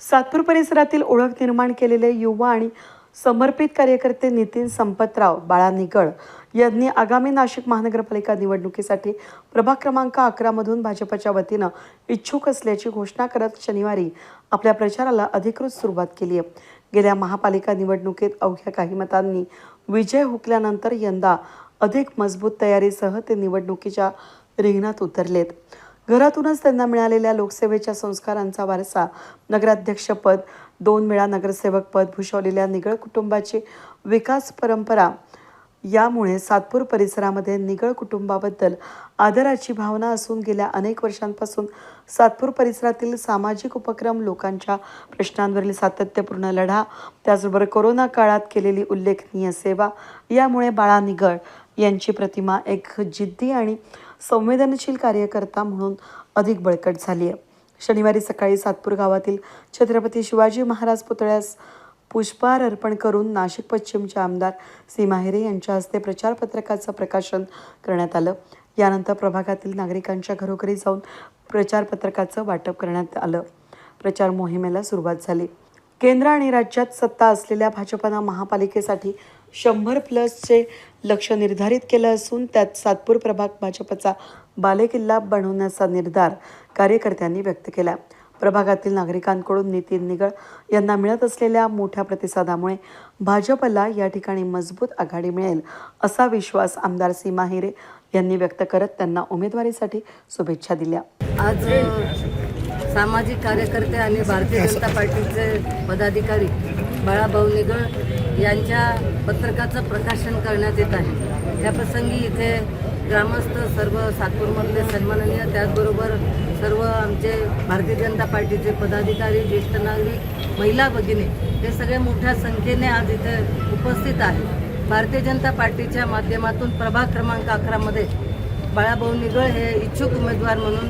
सातपूर परिसरातील ओळख निर्माण केलेले युवा आणि समर्पित कार्यकर्ते नितीन संपतराव बाळा निगळ यांनी आगामी नाशिक महानगरपालिका निवडणुकीसाठी प्रभाग क्रमांक अकरामधून भाजपच्या वतीनं इच्छुक असल्याची घोषणा करत शनिवारी आपल्या प्रचाराला अधिकृत सुरुवात केली आहे. गेल्या महापालिका निवडणुकीत अवघ्या काही मतांनी विजय हुकल्यानंतर यंदा अधिक मजबूत तयारीसह ते निवडणुकीच्या रिंगणात उतरलेत. घरातूनच त्यांना मिळालेल्या लोकसेवेच्या संस्कारांचा वारसा नगराध्यक्षपद दोन वेळा नगरसेवक पद भूषवलेल्या निगळ कुटुंबाची विकास परंपरा यामुळे सातपूर परिसरामध्ये निगळ कुटुंबाबद्दल आदराची भावना असून गेल्या अनेक वर्षांपासून सातपूर परिसरातील सामाजिक उपक्रम लोकांच्या प्रश्नांवरील सातत्यपूर्ण लढा त्याचबरोबर कोरोना काळात केलेली उल्लेखनीय सेवा यामुळे बाळा निगळ यांची प्रतिमा एक जिद्दी आणि संवेदनशील कार्यकर्ता म्हणून अधिक बळकट झाली आहे शनिवारी सकाळी सातपूर गावातील छत्रपती शिवाजी महाराज पुतळ्यास पुष्पहार अर्पण करून नाशिक पश्चिमचे आमदार सीमा हिरे यांच्या हस्ते प्रचारपत्रकाचं प्रकाशन करण्यात आलं. यानंतर प्रभागातील नागरिकांच्या घरोघरी जाऊन प्रचारपत्रकाचं वाटप करण्यात आलं. प्रचार मोहिमेला सुरुवात झाली. केंद्र आणि राज्यात सत्ता असलेल्या भाजपनं महापालिकेसाठी शंभर प्लसचे लक्ष निर्धारित केलं असून त्यात सातपूर प्रभाग भाजपचा बालेकिल्ला बनवण्याचा निर्धार कार्यकर्त्यांनी व्यक्त केला. प्रभागातील नागरिकांकडून नितीन निगळ यांना मिळत असलेल्या मोठ्या प्रतिसादामुळे भाजपला या ठिकाणी मजबूत आघाडी मिळेल असा विश्वास आमदार सीमा हिरे यांनी व्यक्त करत त्यांना उमेदवारीसाठी शुभेच्छा दिल्या. आज सामाजिक कार्यकर्ते आणि भारतीय जनता पार्टीचे पदाधिकारी बाळाभाऊ निगळ यांच्या पत्रकाचं प्रकाशन करण्यात येत आहे. त्याप्रसंगी इथे ग्रामस्थ सर्व सातपूरमधले सन्माननीय त्याचबरोबर सर्व आमचे भारतीय जनता पार्टीचे पदाधिकारी ज्येष्ठ नागरिक महिला भगिनी हे सगळे मोठ्या संख्येने आज इथे उपस्थित आहे भारतीय जनता पार्टीच्या माध्यमातून प्रभाग क्रमांक अकरामध्ये बाळाभाऊ निगळ हे इच्छुक उमेदवार म्हणून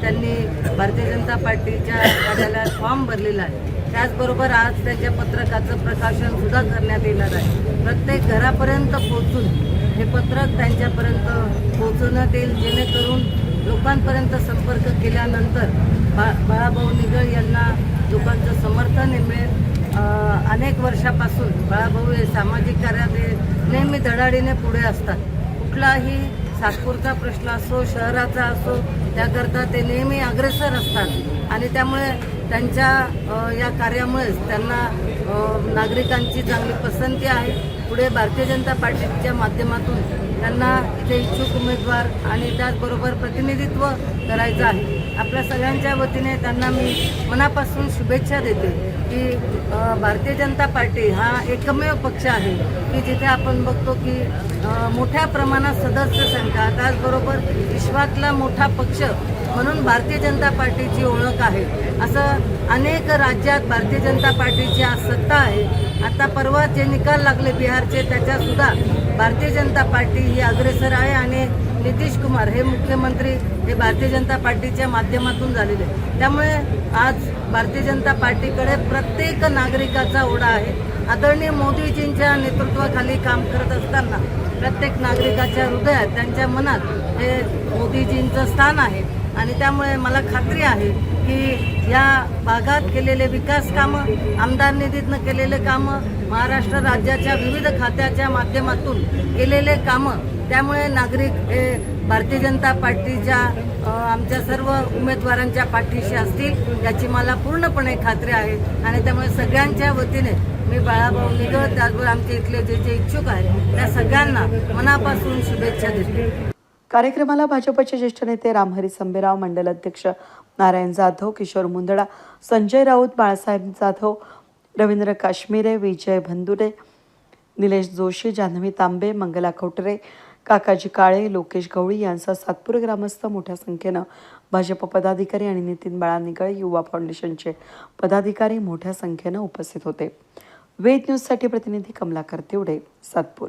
त्यांनी भारतीय जनता पार्टीच्या कार्यालयात फॉर्म भरलेला आहे. त्याचबरोबर आज त्यांच्या पत्रकाचं प्रकाशन सुद्धा करण्यात येणार आहे. प्रत्येक घरापर्यंत पोहोचून हे पत्रक त्यांच्यापर्यंत पोहोचवण्यात येईल जेणेकरून लोकांपर्यंत संपर्क केल्यानंतर बा बाळाभाऊ निगळ यांना लोकांचं समर्थन मिळेल. अनेक वर्षापासून बाळाभाऊ हे सामाजिक कार्यात नेहमी धडाडीने पुढे असतात. कुठलाही सातपूरचा प्रश्न असो शहराचा असो त्याकरता ते नेहमी अग्रेसर असतात. आणि त्यामुळे त्यांच्या या कार्यामुळेच त्यांना नागरिकांची चांगली पसंती आहे. पुढे भारतीय जनता पार्टीच्या माध्यमातून त्यांना इथे इच्छुक उमेदवार आणि त्याचबरोबर प्रतिनिधित्व करायचं आहे. आपल्या सगळ्यांच्या वतीने त्यांना मी मनापासून शुभेच्छा देते की भारतीय जनता पार्टी हा एकमेव पक्ष आहे की जिथे आपण बघतो की मोठ्या प्रमाणात सदस्य संख्या त्याचबरोबर विश्वातला मोठा पक्ष म्हणून भारतीय जनता पार्टीची ओळख आहे. असं अनेक राज्यात भारतीय जनता पार्टीची आज सत्ता आहे. आता परवा जे निकाल लागले बिहारचे त्याच्यासुद्धा भारतीय जनता पार्टी ही अग्रेसर आहे आणि नितीश कुमार हे मुख्यमंत्री हे भारतीय जनता पार्टीच्या माध्यमातून झालेले आहे. त्यामुळे आज भारतीय जनता पार्टीकडे प्रत्येक नागरिकाचा ओढा आहे. आदरणीय मोदीजींच्या नेतृत्वाखाली काम करत असताना प्रत्येक नागरिकाच्या हृदयात त्यांच्या मनात हे मोदीजींचं स्थान आहे. आणि त्यामुळे मला खात्री आहे की या भागात केलेले विकास कामं आमदार निधीतनं केलेले कामं महाराष्ट्र राज्याच्या विविध खात्याच्या माध्यमातून केलेले कामं त्यामुळे नागरिक हे भारतीय जनता पार्टीच्या आमच्या सर्व उमेदवारांच्या पाठीशी असतील याची मला पूर्णपणे खात्री आहे. आणि त्यामुळे सगळ्यांच्या वतीने मी बाळाभाऊ निगळ त्याचबरोबर आमचे इथले जे जे इच्छुक आहेत त्या सगळ्यांना मनापासून शुभेच्छा देते. कार्यक्रमाला भाजपचे ज्येष्ठ नेते रामहरी संबेराव मंडल अध्यक्ष नारायण जाधव किशोर मुंदडा संजय राऊत बाळासाहेब जाधव रवींद्र काश्मीरे विजय भंदुरे निलेश जोशी जान्हवी तांबे मंगला खोटरे काकाजी काळे लोकेश गवळी यांचा सातपूर ग्रामस्थ मोठ्या संख्येनं भाजप पदाधिकारी आणि नितीन बाळा निगळे युवा फाउंडेशनचे पदाधिकारी मोठ्या संख्येनं उपस्थित होते. वेद न्यूजसाठी प्रतिनिधी कमलाकर तेवडे सातपूर.